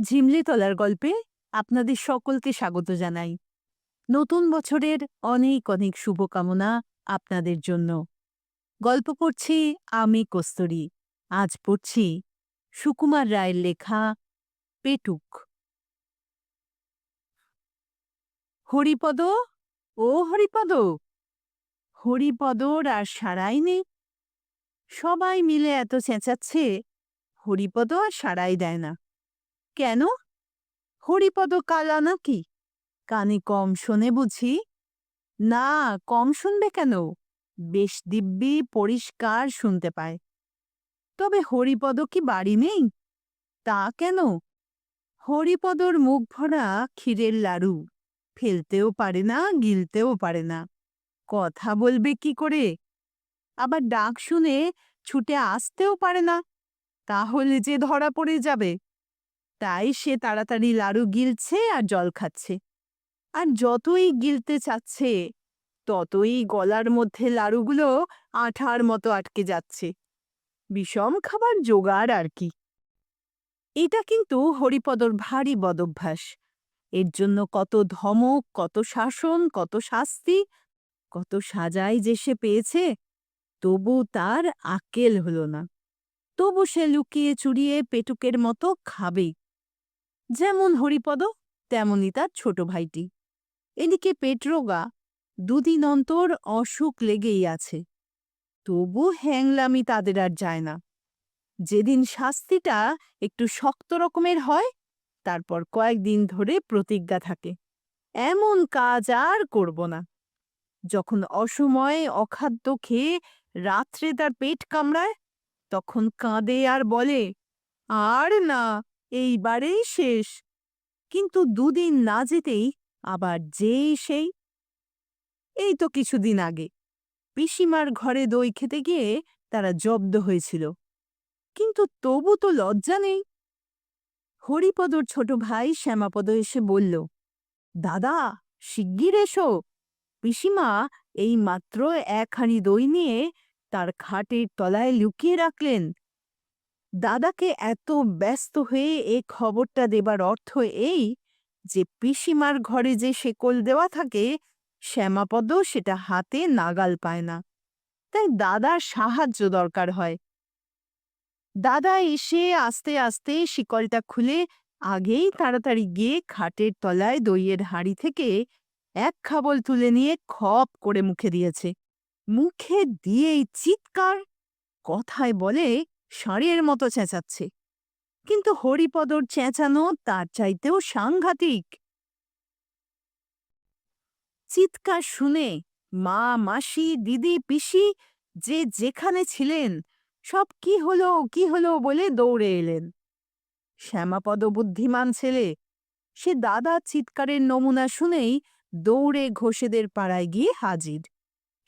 ঝিমলিতলার গল্পে আপনাদের সকলকে স্বাগত জানাই। নতুন বছরের অনেক অনেক শুভকামনা আপনাদের জন্য। গল্প পড়ছি আমি কস্তুরী। আজ পড়ছি সুকুমার রায়ের লেখা পেটুক। হরিপদ? ও হরিপদ! হরিপদর আর সারাই নেই। সবাই মিলে এত চেঁচাচ্ছে, হরিপদ আর সারাই দেয় না। কেন? হরিপদ কালা নাকি কানে কম শোনে বুঝি, না, কম শুনবে কেন? বেশ দিব্যি পরিষ্কার শুনতে পায়। তবে হরিপদ কি বাড়ি নেই? তা কেন? হরিপদর মুখ ভরা ক্ষীরের লাড়ু, ফেলতেও পারে না, গিলতেও পারে না। কথা বলবে কি করে? আবার ডাক শুনে ছুটে আসতেও পারে না। তাহলে যে ধরা পড়ে যাবে। তাই সে তাড়াতাড়ি লাড়ু গিলছে আর জল খাচ্ছে। আর যতই গিলতে চাচ্ছে, ততই গলার মধ্যে লাড়ুগুলো আঠার মতো আটকে যাচ্ছে। বিষম খাবার জোগাড় আর কি। এটা কিন্তু হরিপদর ভারী বদভ্যাস। এর জন্য কত ধমক, কত শাসন, কত শাস্তি, কত সাজাই যে সে পেয়েছে, তবু তার আকেল হল না। তবু সে লুকিয়ে চুরিয়ে পেটুকের মতো খাবে যেমন হরিপদ তেমনই তার ছোট ভাইটি। এদিকে পেটরোগা দুদিন অন্তর অসুখ লেগেই আছে। তবু হ্যাংলামি তাদের আর যায় না। যেদিন শাস্তিটা একটু শক্ত রকমের হয়, তারপর কয়েকদিন ধরে প্রতিজ্ঞা থাকে। এমন কাজ আর করব না। যখন অসময়ে অখাদ্য খেয়ে রাত্রে তার পেট কামড়ায়, তখন কাঁদে আর বলে, আর না এইবারেই শেষ। কিন্তু দুদিন না যেতেই আবার যেই সেই। এই তো কিছুদিন আগে। পিসিমার ঘরে দই খেতে গিয়ে তারা জব্দ হয়েছিল। কিন্তু তবু তো লজ্জা নেই। হরিপদর ছোট ভাই শ্যামাপদ এসে বলল, দাদা, শিগগির এসো। পিসিমা এই মাত্র একখানি দই নিয়ে তার খাটের তলায় লুকিয়ে রাখলেন। দাদাকে এত ব্যস্ত হয়ে এ খবরটা দেবার অর্থ এই যে, পিসিমার ঘরে যে শেকল দেওয়া থাকে শ্যামাপদ সেটা হাতে নাগাল পায় না। তাই দাদার সাহায্য দরকার হয়। দাদা এসে আস্তে আস্তে শিকলটা খুলে আগেই তাড়াতাড়ি গিয়ে খাটের তলায় দইয়ের হাঁড়ি থেকে এক খাবল তুলে নিয়ে খপ করে মুখে দিয়েছে। মুখে দিয়েই চিৎকার, কথায় বলে ষাঁড়ের মতো চেঁচাচ্ছে। কিন্তু হরিপদর চেঁচানো তার চাইতেও সাংঘাতিক। চিৎকার শুনে মা, মাসি, দিদি, পিসি যে যেখানে ছিলেন, সব কি হলো কি হলো বলে দৌড়ে এলেন। শ্যামাপদ বুদ্ধিমান ছেলে, সে দাদা চিৎকারের নমুনা শুনেই দৌড়ে ঘোষেদের পাড়ায় গিয়ে হাজির।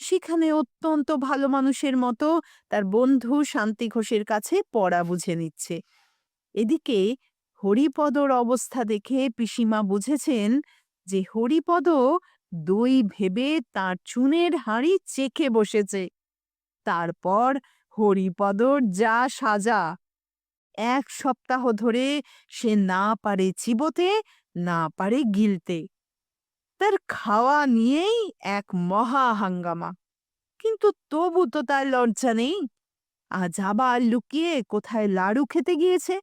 সেখানে অত্যন্ত ভালো মানুষের মতো তার বন্ধু শান্তি ঘোষের কাছে পড়া বুঝে নিচ্ছে। এদিকে হরিপদর অবস্থা দেখে পিসিমা বুঝেছেন যে হরিপদ দই ভেবে তার চুনের হাঁড়ি চেখে বসেছে। তারপর হরিপদর যা সাজা। এক সপ্তাহ ধরে সে না পারে চিবোতে, না পারে গিলতে। তার খাওয়া নিয়েই এক মহা হাঙ্গামা। কিন্তু তবু তো তার লজ্জা নেই। আজ আবার লুকিয়ে কোথায় লাড়ু খেতে গিয়েছে?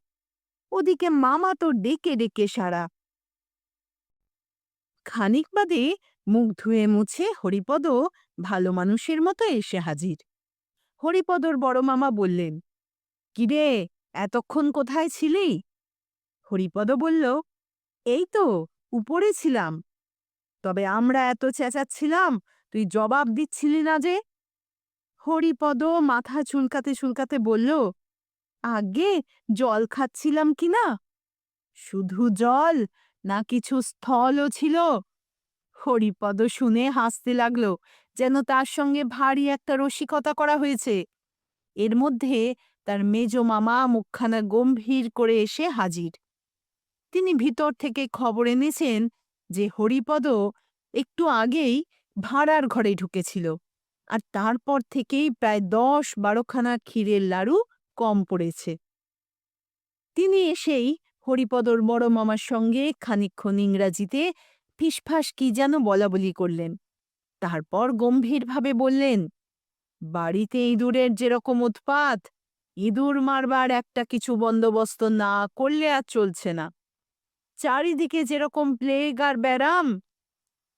ওদিকে মামা তো ডেকে ডেকে সারা। খানিক বাদে মুখ ধুয়ে মুছে হরিপদ ভালো মানুষের মতো এসে হাজির। হরিপদর বড় মামা বললেন, কিরে, এতক্ষণ কোথায় ছিলি? হরিপদ বলল, এই তো, উপরে ছিলাম। তবে আমরা এত চেঁচাচ্ছিলাম, তুই জবাব দিচ্ছিলি না যে? হরিপদ মাথা চুলকাতে চুলকাতে বলল, আগে জল খাচ্ছিলাম কি না? শুধু জল, না কিছু স্থলও ছিল। হরিপদ শুনে হাসতে লাগল, যেন তার সঙ্গে ভারী একটা রসিকতা করা হয়েছে। এর মধ্যে তার মেজ মামা মুখখানা গম্ভীর করে এসে হাজির। তিনি ভিতর থেকে খবর এনেছেন যে হরিপদ একটু আগেই ভাড়ার ঘরে ঢুকেছিল আর তারপর থেকেই প্রায় দশ বারোখানা ক্ষীরের লাড়ু কম পড়েছে। তিনি এসেই হরিপদর বড় মামার সঙ্গে খানিকক্ষণ ইংরাজিতে ফিসফাস কি যেন বলাবলি করলেন। তারপর গম্ভীরভাবে বললেন, বাড়িতে ইঁদুরের যেরকম উৎপাত, ইঁদুর মারবার একটা কিছু বন্দোবস্ত না করলে আর চলছে না। চারিদিকে যেরকম প্লেগ আর ব্যারাম,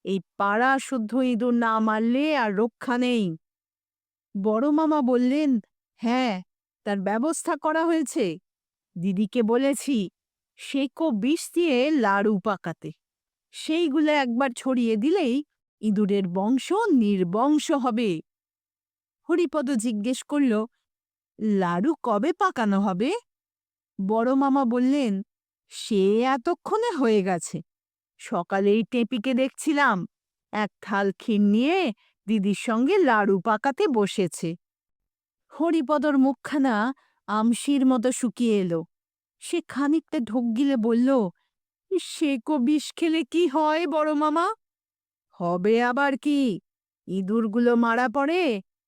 এই পাড়া শুদ্ধ ইঁদুর না মারলে আর রক্ষা নেই। বড় মামা বললেন হ্যাঁ তার ব্যবস্থা করা হয়েছে। দিদিকে বলেছি সেকো বিষ দিয়ে লাড়ু পাকাতে। সেইগুলো একবার ছড়িয়ে দিলেই ইঁদুরের বংশ নির্বংশ হবে। হরিপদ জিজ্ঞেস করল, লাড়ু কবে পাকানো হবে? বড় মামা বললেন সে এতক্ষণে হয়ে গেছে। সকালেই টেপিকে দেখছিলাম, এক থাল ক্ষীর নিয়ে দিদির সঙ্গে লাড়ু পাকাতে বসেছে। হরিপদর মুখখানা আমশির মতো শুকিয়ে এলো। সে খানিকটা ঢোক গিলে বলল সেকো বিষ খেলে কি হয় বড় মামা? হবে আবার কি? ইঁদুরগুলো মারা পড়ে,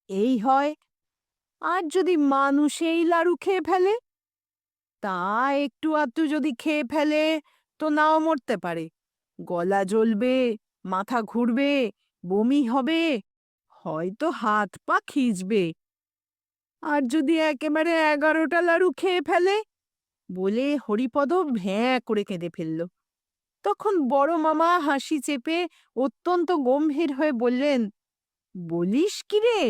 এই হয়। আর যদি মানুষ এই লাড়ু খেয়ে ফেলে? তা একটু আধটু যদি খেয়ে ফেলে তো নাও মরতে পারে। গলা জ্বলবে, মাথা ঘুরবে, বমি হবে, হয়তো হাত পা খিঁচবে। আর যদি একেবারে এগারোটা লাড়ু খেয়ে ফেলে বলে হরিপদ ভ্যাঁ করে কেঁদে ফেলল। তখন বড় মামা হাসি চেপে অত্যন্ত গম্ভীর হয়ে বললেন, বলিস কি রে,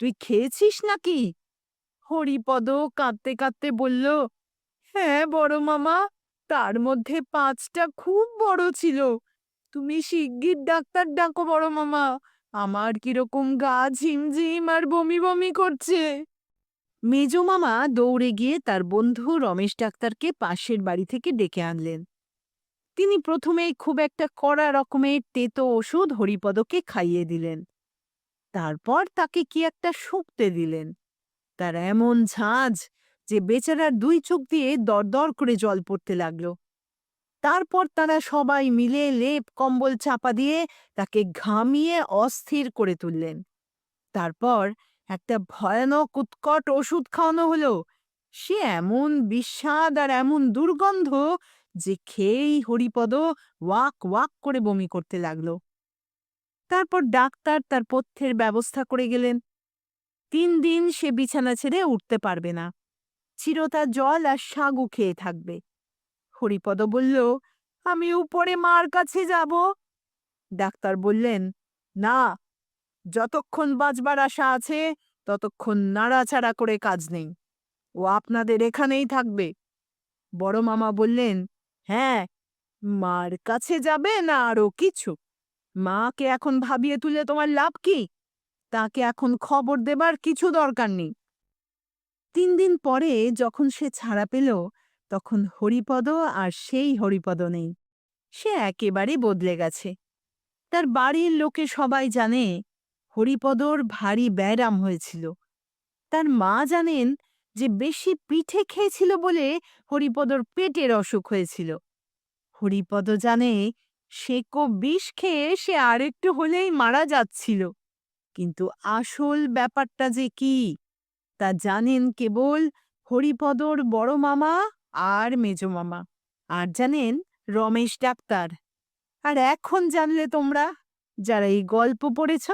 তুই খেয়েছিস নাকি? হরিপদ কাঁদতে কাঁদতে বলল হ্যাঁ বড় মামা। তার মধ্যে পাঁচটা খুব বড় ছিল। তুমি শিগগির ডাক্তার ডাকো, বড় মামা। আমার কীরকম গা ঝিমঝিম আর বমি বমি করছে। মেজো মামা দৌড়ে গিয়ে তার বন্ধু রমেশ ডাক্তারকে পাশের বাড়ি থেকে ডেকে আনলেন। তিনি প্রথমে খুব একটা কড়া রকমের তেতো ওষুধ হরিপদকে খাইয়ে দিলেন। তারপর তাকে কি একটা শুকতে দিলেন। তার এমন ঝাঁঝ যে বেচারার দুই চোখ দিয়ে দরদর করে জল পড়তে লাগল। তারপর তারা সবাই মিলে লেপ কম্বল চাপা দিয়ে তাকে ঘামিয়ে অস্থির করে তুললেন। তারপর একটা ভয়ানক উৎকট ওষুধ খাওয়ানো হলো। সে এমন বিস্বাদ আর এমন দুর্গন্ধ যে খেয়েই হরিপদ ওয়াক ওয়াক করে বমি করতে লাগল। তারপর ডাক্তার তার পথ্যের ব্যবস্থা করে গেলেন। তিন দিন সে বিছানা ছেড়ে উঠতে পারবে না। চিরতা জল আর সাগু খেয়ে থাকবে। হরিপদ বলল, আমি উপরে মার কাছে যাব। ডাক্তার বললেন, না, যতক্ষণ বাঁচবার আশা আছে, ততক্ষণ নাড়াচাড়া করে কাজ নেই। ও আপনাদের এখানেই থাকবে। বড় মামা বললেন হ্যাঁ মার কাছে যাবে না আরও কিছু? মাকে এখন ভাবিয়ে তুলে তোমার লাভ কি? তাকে এখন খবর দেবার কিছু দরকার নেই। তিন দিন পরে যখন সে ছাড়া পেল, তখন হরিপদ আর সেই হরিপদ নেই। সে একেবারে বদলে গেছে। তার বাড়ির লোকে সবাই জানে, হরিপদর ভারী ব্যায়াম হয়েছিল। তার মা জানেন যে বেশি পিঠে খেয়েছিল বলে হরিপদর পেটের অসুখ হয়েছিল। হরিপদ জানে সেকো বিষ খেয়ে সে আরেকটু হলেই মারা যাচ্ছিল। কিন্তু আসল ব্যাপারটা যে কি? তা জানেন কেবল হরিপদর বড় মামা আর মেজ মামা। আর জানেন রমেশ ডাক্তার। আর এখন জানলে তোমরা যারা এই গল্প পড়েছ